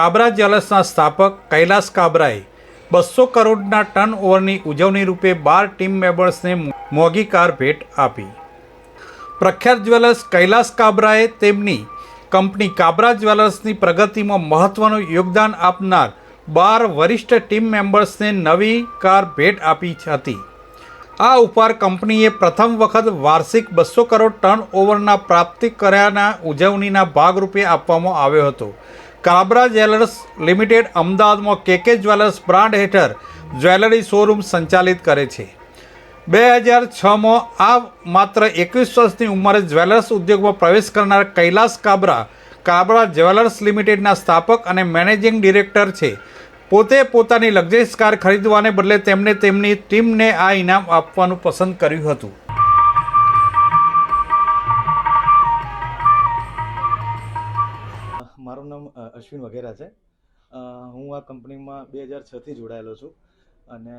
કાબરા જ્વેલર્સના સ્થાપક કૈલાસ કાબરાએ બસો કરોડના ટર્ન ઓવરની ઉજવણી રૂપે બાર ટીમ મેમ્બર્સને મોંઘી કાર ભેટ આપી. પ્રખ્યાત જ્વેલર્સ કૈલાસ કાબરાએ તેમની કંપની કાબરા જ્વેલર્સની પ્રગતિમાં મહત્ત્વનું યોગદાન આપનાર બાર વરિષ્ઠ ટીમ મેમ્બર્સને નવી કાર ભેટ આપી હતી. આ ઉપહાર કંપનીએ પ્રથમ વખત વાર્ષિક બસો કરોડ ટર્ન ઓવરના પ્રાપ્તિ કર્યાના ઉજવણીના ભાગરૂપે આપવામાં આવ્યો હતો. કાબરા જ્વેલર્સ લિમિટેડ અમદાવાદમાં કેકે જ્વેલર્સ બ્રાન્ડ હેઠળ જ્વેલરી શોરૂમ સંચાલિત કરે છે. બે હજાર છમાં આ માત્ર એકવીસ વર્ષની ઉંમરે જ્વેલર્સ ઉદ્યોગમાં પ્રવેશ કરનાર કૈલાસ કાબરા કાબરા જ્વેલર્સ લિમિટેડના સ્થાપક અને મેનેજિંગ ડિરેક્ટર છે. પોતે પોતાની લક્ઝરીસ કાર ખરીદવાને બદલે તેમણે તેમની ટીમને આ ઇનામ આપવાનું પસંદ કર્યું હતું. અશ્વિન વગેરે છે. હું આ કંપનીમાં બે હજાર છથી જોડાયેલો છું. અને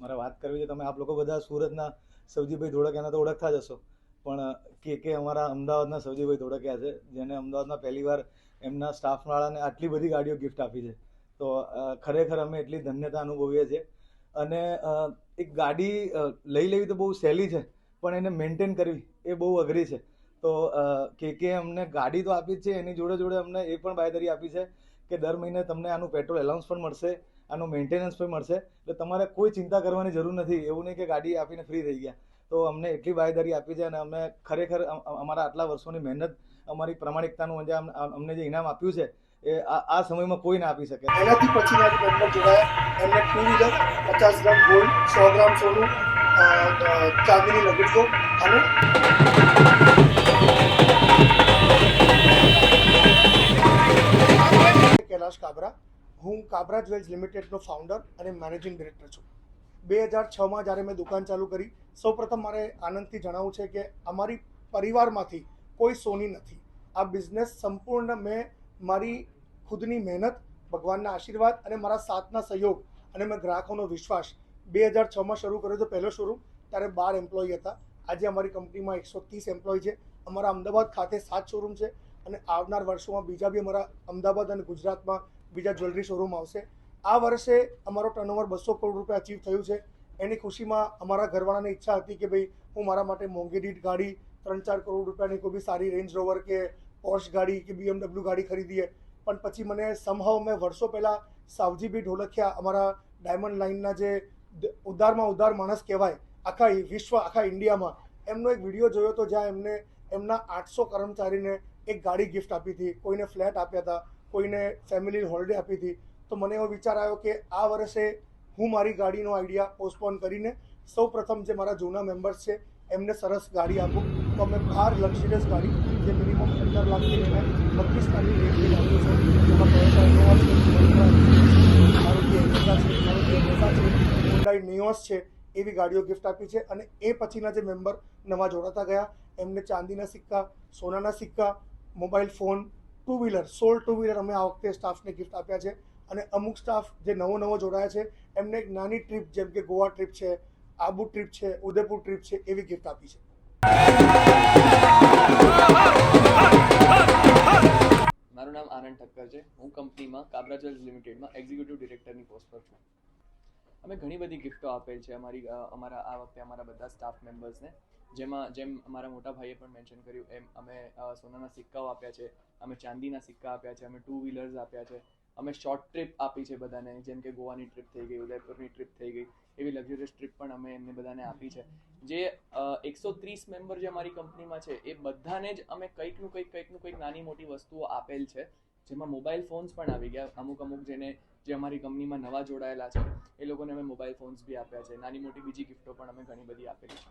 મારે વાત કરવી છે, તમે આપ લોકો બધા સુરતના સવજીભાઈ એના તો ઓળખતા જ હશો. પણ કે કે અમારા અમદાવાદના સવજીભાઈ ધોળકિયા છે, જેને અમદાવાદમાં પહેલી વાર એમના સ્ટાફવાળાને આટલી બધી ગાડીઓ ગિફ્ટ આપી છે. તો ખરેખર અમે એટલી ધન્યતા અનુભવીએ છીએ. અને એક ગાડી લઈ લેવી તો બહુ સહેલી છે, પણ એને મેન્ટેન કરવી એ બહુ અઘરી છે. તો કે કે અમને ગાડી તો આપી જ છે, એની જોડે જોડે અમને એ પણ બાયદરી આપી છે કે દર મહિને તમને આનું પેટ્રોલ એલાઉન્સ પણ મળશે, આનું મેન્ટેનન્સ પણ મળશે, એટલે તમારે કોઈ ચિંતા કરવાની જરૂર નથી, એવું નહીં કે ગાડી આપીને ફ્રી થઈ ગયા. તો અમને એટલી બાયદારી આપી છે અને અમે ખરેખર અમ- અમ- અમારા આટલા વર્ષોની મહેનત, અમારી પ્રામાણિકતાનું જે અમને જે ઇનામ આપ્યું છે, એ આ સમયમાં કોઈ ના આપી શકે. એનાથી પછીના જોડાયા. એમને ટુ વ્હીલર પચાસ ગ્રામ ગોલ્ડ સો ગ્રામ સોનું ચાંદીની અને કૈલાશ કાબરા. હું કાબરા જ્વેલ્સ લિમિટેડનો ફાઉન્ડર અને મેનેજિંગ ડિરેક્ટર છું. બે હજાર છમાં જ્યારે મેં દુકાન ચાલુ કરી, સૌપ્રથમ મારે આનંદથી જણાવવું છે કે અમારી પરિવારમાંથી કોઈ સોની નથી. આ બિઝનેસ સંપૂર્ણ મેં મારી ખુદની મહેનત, ભગવાનના આશીર્વાદ અને મારા સાથના સહયોગ અને મેં ગ્રાહકોનો વિશ્વાસ બે હજાર છમાં શરૂ કર્યો હતો પહેલો શોરૂમ, ત્યારે બાર એમ્પ્લોય હતા. આજે અમારી કંપનીમાં એકસો ત્રીસ એમ્પ્લોય છે. અમારા અમદાવાદ ખાતે સાત શોરૂમ છે અને આવનાર વર્ષોમાં બીજા બી અમારા અમદાવાદ અને ગુજરાતમાં બીજા જ્વેલરી શોરૂમ આવશે. આ વર્ષે અમારો ટર્નઓવર બસો કરોડ રૂપિયા અચીવ થયું છે. એની ખુશીમાં અમારા ઘરવાળાને ઈચ્છા હતી કે ભાઈ, હું મારા માટે મોંઘી દીઠ ગાડી, ત્રણ ચાર કરોડ રૂપિયાની કોઈ બી સારી રેન્જ રોવર કે પોર્શ ગાડી કે બીએમડબલ્યુ ગાડી ખરીદીએ. પણ પછી મને સમહાવ મેં વર્ષો પહેલાં સાવજીબી ઢોલખિયા અમારા ડાયમંડ લાઇનના જે ઉદારમાં ઉદાર માણસ કહેવાય. આખા વિશ્વ, આખા ઇન્ડિયામાં. એમનો એક વીડિયો જોયો હતો જ્યાં એમને, એમના આઠસો કર્મચારીને એક ગાડી ગિફ્ટ આપી હતી. કોઈને ફ્લેટ આપ્યા હતા, કોઈને ફેમિલી હોલિડે આપી હતી. તો મને એવો વિચાર આવ્યો કે આ વર્ષે હું મારી ગાડીનો આઈડિયા પોસ્ટપોન કરીને સૌ પ્રથમ જે મારા જૂના મેમ્બર્સ છે એમને સરસ ગાડી આપું. તો અમે બાર લક્ઝરિયસ ગાડી, જે મિનિમમ પંદર લાખથી લઈને બત્રીસ લાખની રેન્જની ગાડીઓ છે. જેમાં ટોયોટા ઇનોવા છે મારુતિ એન્ટ્રા છે મારુતિ એક્સા છે હુન્ડાઈ નિયોસ છે, એવી ગાડીઓ ગિફ્ટ આપી છે. અને એ પછીના જે મેમ્બર નવા જોડાતા ગયા, એમને ચાંદીના સિક્કા, સોનાના સિક્કા મોબાઈલ ફોન ટુ વ્હીલર સોલ ટુ વ્હીલર અમે આ વખતે સ્ટાફને ગિફ્ટ આપ્યા છે. અને અમુક સ્ટાફ જે નવો નવો જોડાયા છે, એમને એક નાની ટ્રીપ જેમ કે ગોવા ટ્રીપ છે આબુ ટ્રીપ છે, ઉદયપુર ટ્રીપ છે, એવી ગિફ્ટ આપી છે. મારું નામ આનંદ ઠક્કર છે. હું કંપનીમાં કાબરા જ્વેલ્સ લિમિટેડમાં એક્ઝિક્યુટિવ ડિરેક્ટરની પોસ્ટ પર છું. અમે ઘણી બધી ગિફ્ટો આપેલ છે અમારી અમારા, આ વખતે અમારા બધા સ્ટાફ મેમ્બર્સને જેમાં, જેમ અમારા મોટા ભાઈએ પણ મેન્શન કર્યું, એમ અમે સોનાના સિક્કાઓ આપ્યા છે, અમે ચાંદીના સિક્કા આપ્યા છે, અમે ટુ વ્હીલર્સ આપ્યા છે. અમે શોર્ટ ટ્રીપ આપી છે બધાને, જેમ કે ગોવાની ટ્રીપ થઈ ગઈ, ઉદયપુરની ટ્રીપ થઈ ગઈ, એવી લક્ઝરિયસ ટ્રીપ પણ અમે એમને બધાને આપી છે. જે એકસો ત્રીસ મેમ્બર જે અમારી કંપનીમાં છે, એ બધાને જ અમે કંઈકનું કંઈક કંઈકનું કંઈક નાની મોટી વસ્તુઓ આપેલ છે, જેમાં મોબાઈલ ફોન્સ પણ આવી ગયા. અમુક અમુક જેને, જે અમારી કંપનીમાં નવા જોડાયેલા છે, એ લોકોને અમે મોબાઈલ ફોન્સ બી આપ્યા છે. નાની મોટી બીજી ગિફ્ટો પણ અમે ઘણી બધી આપેલી છે.